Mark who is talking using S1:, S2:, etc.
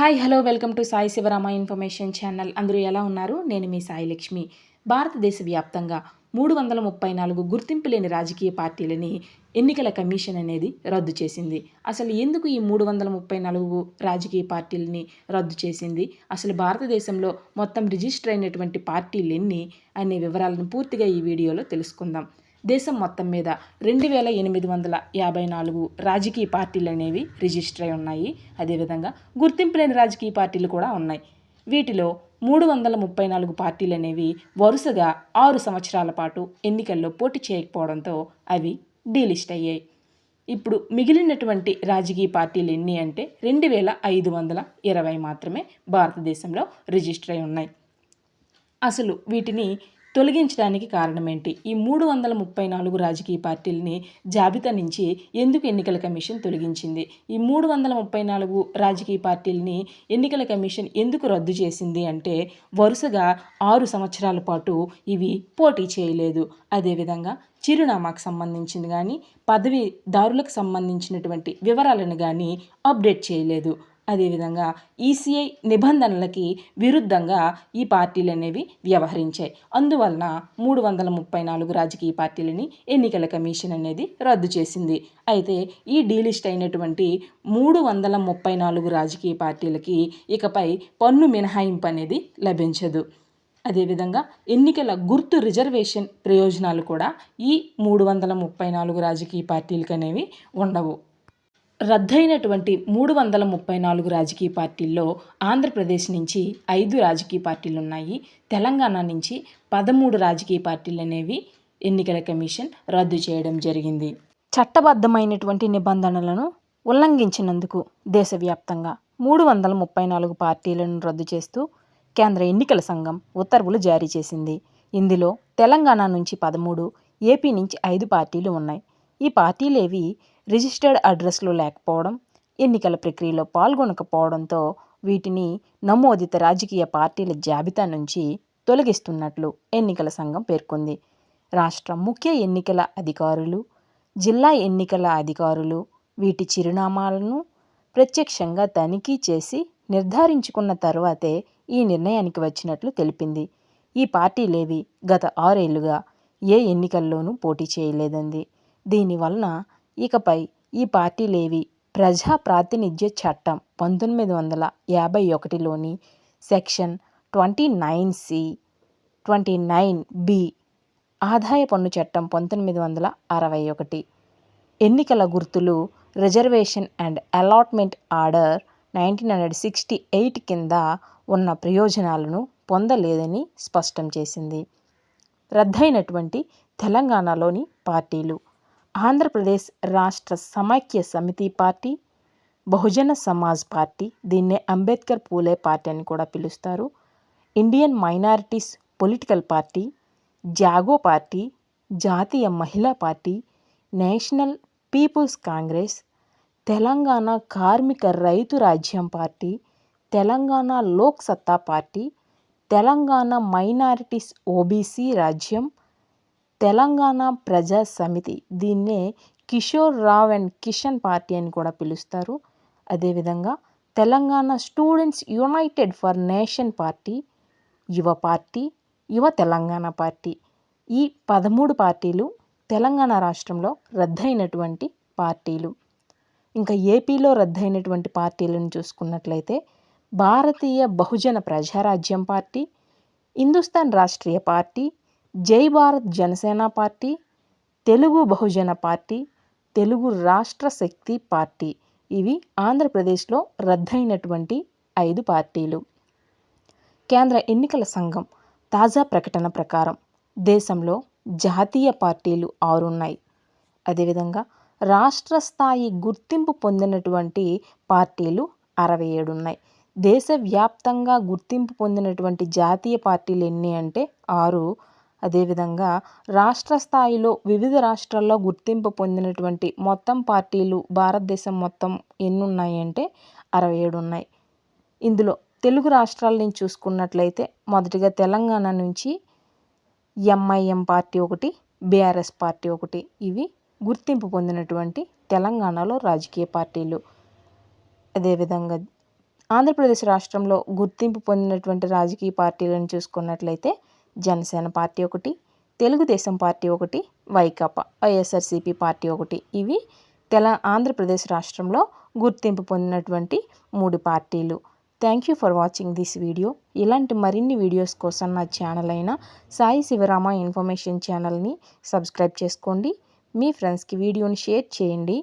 S1: Hi hello welcome to Sai Sivarama information channel. అందరూ ఎలా ఉన్నారు? నేను మీ సాయి లక్ష్మి. భారతదేశ వ్యాప్తంగా మూడు వందల ముప్పై నాలుగు గుర్తింపు లేని రాజకీయ పార్టీలని ఎన్నికల కమిషన్ అనేది రద్దు చేసింది. అసలు ఎందుకు ఈ మూడు వందల ముప్పై నాలుగు రాజకీయ పార్టీలని రద్దు చేసింది? అసలు భారతదేశంలో మొత్తం రిజిస్టర్ అయినటువంటి పార్టీలు ఎన్ని అనే వివరాలను పూర్తిగా ఈ వీడియోలో తెలుసుకుందాం. దేశం మొత్తం మీద రెండు వేల ఎనిమిది వందల యాభై నాలుగు రాజకీయ పార్టీలు అనేవి రిజిస్టర్ అయి ఉన్నాయి. అదేవిధంగా గుర్తింపు లేని రాజకీయ పార్టీలు కూడా ఉన్నాయి. వీటిలో మూడు వందల ముప్పై నాలుగు పార్టీలు అనేవి వరుసగా ఆరు సంవత్సరాల పాటు ఎన్నికల్లో పోటీ చేయకపోవడంతో అవి డీలిస్ట్ అయ్యాయి. ఇప్పుడు మిగిలినటువంటి రాజకీయ పార్టీలు ఎన్ని అంటే రెండు వేల ఐదు వందల ఇరవై మాత్రమే భారతదేశంలో రిజిస్టర్ అయి ఉన్నాయి. అసలు వీటిని తొలగించడానికి కారణం ఏంటి ఈ మూడు వందల ముప్పై నాలుగు రాజకీయ పార్టీలని జాబితా నుంచి ఎందుకు ఎన్నికల కమిషన్ తొలగించింది? ఈ మూడు వందల ముప్పై నాలుగు రాజకీయ పార్టీలని ఎన్నికల కమిషన్ ఎందుకు రద్దు చేసింది అంటే వరుసగా ఆరు సంవత్సరాల పాటు ఇవి పోటీ చేయలేదు. అదేవిధంగా చిరునామాకు సంబంధించింది కానీ పదవీదారులకు సంబంధించినటువంటి వివరాలను కానీ అప్డేట్ చేయలేదు. అదేవిధంగా ఈసీఐ నిబంధనలకి విరుద్ధంగా ఈ పార్టీలు అనేవి వ్యవహరించాయి. అందువలన మూడు వందల ముప్పై నాలుగు రాజకీయ పార్టీలని ఎన్నికల కమిషన్ అనేది రద్దు చేసింది. అయితే ఈ డీలిస్ట్ అయినటువంటి మూడు వందల ముప్పై నాలుగు రాజకీయ పార్టీలకి ఇకపై పన్ను మినహాయింపు అనేది లభించదు. అదేవిధంగా ఎన్నికల గుర్తు రిజర్వేషన్ ప్రయోజనాలు కూడా ఈ మూడు వందల ముప్పై నాలుగు రాజకీయ పార్టీలకు అనేవి ఉండవు. రద్దయినటువంటి మూడు వందల ముప్పై నాలుగు రాజకీయ పార్టీల్లో ఆంధ్రప్రదేశ్ నుంచి ఐదు రాజకీయ పార్టీలు ఉన్నాయి తెలంగాణ నుంచి పదమూడు రాజకీయ పార్టీలు అనేవి ఎన్నికల కమిషన్ రద్దు చేయడం జరిగింది. చట్టబద్ధమైనటువంటి నిబంధనలను ఉల్లంఘించినందుకు దేశవ్యాప్తంగా మూడు వందల ముప్పై నాలుగు పార్టీలను రద్దు చేస్తూ కేంద్ర ఎన్నికల సంఘం ఉత్తర్వులు జారీ చేసింది. ఇందులో తెలంగాణ నుంచి పదమూడు ఏపీ నుంచి ఐదు పార్టీలు ఉన్నాయి. ఈ పార్టీలేవి రిజిస్టర్డ్ అడ్రస్లు లేకపోవడం ఎన్నికల ప్రక్రియలో పాల్గొనకపోవడంతో వీటిని నమోదిత రాజకీయ పార్టీల జాబితా నుంచి తొలగిస్తున్నట్లు ఎన్నికల సంఘం పేర్కొంది. రాష్ట్ర ముఖ్య ఎన్నికల అధికారులు జిల్లా ఎన్నికల అధికారులు వీటి చిరునామాలను ప్రత్యక్షంగా తనిఖీ చేసి నిర్ధారించుకున్న తరువాతే ఈ నిర్ణయానికి వచ్చినట్లు తెలిపింది. ఈ పార్టీలేవి గత ఆరేళ్ళుగా ఏ ఎన్నికల్లోనూ పోటీ చేయలేదంది. దీనివలన ఇకపై ఈ పార్టీలేవి ప్రజా ప్రాతినిధ్య చట్టం పంతొమ్మిది వందల యాభై ఒకటిలోని section twenty nine C twenty nine B ఆదాయ పన్ను చట్టం పంతొమ్మిది వందల అరవై ఒకటి. ఎన్నికల గుర్తులు reservation and allotment order nineteen hundred sixty eight కింద ఉన్న ప్రయోజనాలను పొందలేదని స్పష్టం చేసింది. రద్దయినటువంటి తెలంగాణలోని పార్టీలు ఆంధ్రప్రదేశ్ రాష్ట్ర సమైక్య సమితి పార్టీ బహుజన సమాజ్ పార్టీ దీన్నే అంబేద్కర్ పూలే పార్టీ అని కూడా పిలుస్తారు. Indian Minorities Political Party Jago Party Jatiya Mahila Party National People's Congress Telangana Karmika Raithu Rajyam party Telangana Lok సత్తా పార్టీ తెలంగాణ మైనారిటీస్ ఓబీసీ రాజ్యం తెలంగాణ ప్రజా సమితి. దీన్నే కిషోర్ రావ్ అండ్ కిషన్ పార్టీ అని కూడా పిలుస్తారు. అదేవిధంగా Telangana Students United for Nation Party Yuva Party Yuva Telangana Party. ఈ పదమూడు పార్టీలు తెలంగాణ రాష్ట్రంలో రద్దయినటువంటి పార్టీలు. ఇంకా ఏపీలో రద్దయినటువంటి పార్టీలను చూసుకున్నట్లయితే Bharatiya Bahujan Prajarajyam Party Hindustan Rashtriya Party Jai Bharat Janasena Party Telugu Bahujan Party Telugu Rashtra Shakti Party. ఇవి ఆంధ్రప్రదేశ్లో రద్దయినటువంటి ఐదు పార్టీలు. కేంద్ర ఎన్నికల సంఘం తాజా ప్రకటన ప్రకారం దేశంలో జాతీయ పార్టీలు ఆరున్నాయి. అదేవిధంగా రాష్ట్ర స్థాయి గుర్తింపు పొందినటువంటి పార్టీలు అరవై ఏడు ఉన్నాయి దేశవ్యాప్తంగా గుర్తింపు పొందినటువంటి జాతీయ పార్టీలు ఎన్ని అంటే ఆరు అదేవిధంగా రాష్ట్ర స్థాయిలో వివిధ రాష్ట్రాల్లో గుర్తింపు పొందినటువంటి మొత్తం పార్టీలు భారతదేశం మొత్తం ఎన్ని ఉన్నాయి అంటే అరవై ఏడు ఉన్నాయి. ఇందులో తెలుగు రాష్ట్రాల నుంచి చూసుకున్నట్లయితే మొదటిగా తెలంగాణ నుంచి ఎంఐఎం పార్టీ ఒకటి బీఆర్ఎస్ పార్టీ ఒకటి ఇవి గుర్తింపు పొందినటువంటి తెలంగాణలో రాజకీయ పార్టీలు. అదేవిధంగా ఆంధ్రప్రదేశ్ రాష్ట్రంలో గుర్తింపు పొందినటువంటి రాజకీయ పార్టీలను చూసుకున్నట్లయితే జనసేన పార్టీ ఒకటి తెలుగుదేశం పార్టీ ఒకటి వైకాపా వైఎస్ఆర్సీపీ పార్టీ ఒకటి. ఇవి తెల ఆంధ్రప్రదేశ్ రాష్ట్రంలో గుర్తింపు పొందినటువంటి మూడు పార్టీలు. Thank you for watching this video. ఇలాంటి మరిన్ని వీడియోస్ కోసం నా ఛానల్ అయిన సాయి శివరామ ఇన్ఫర్మేషన్ ఛానల్ని సబ్స్క్రైబ్ చేసుకోండి. మీ ఫ్రెండ్స్కి వీడియోని షేర్ చేయండి.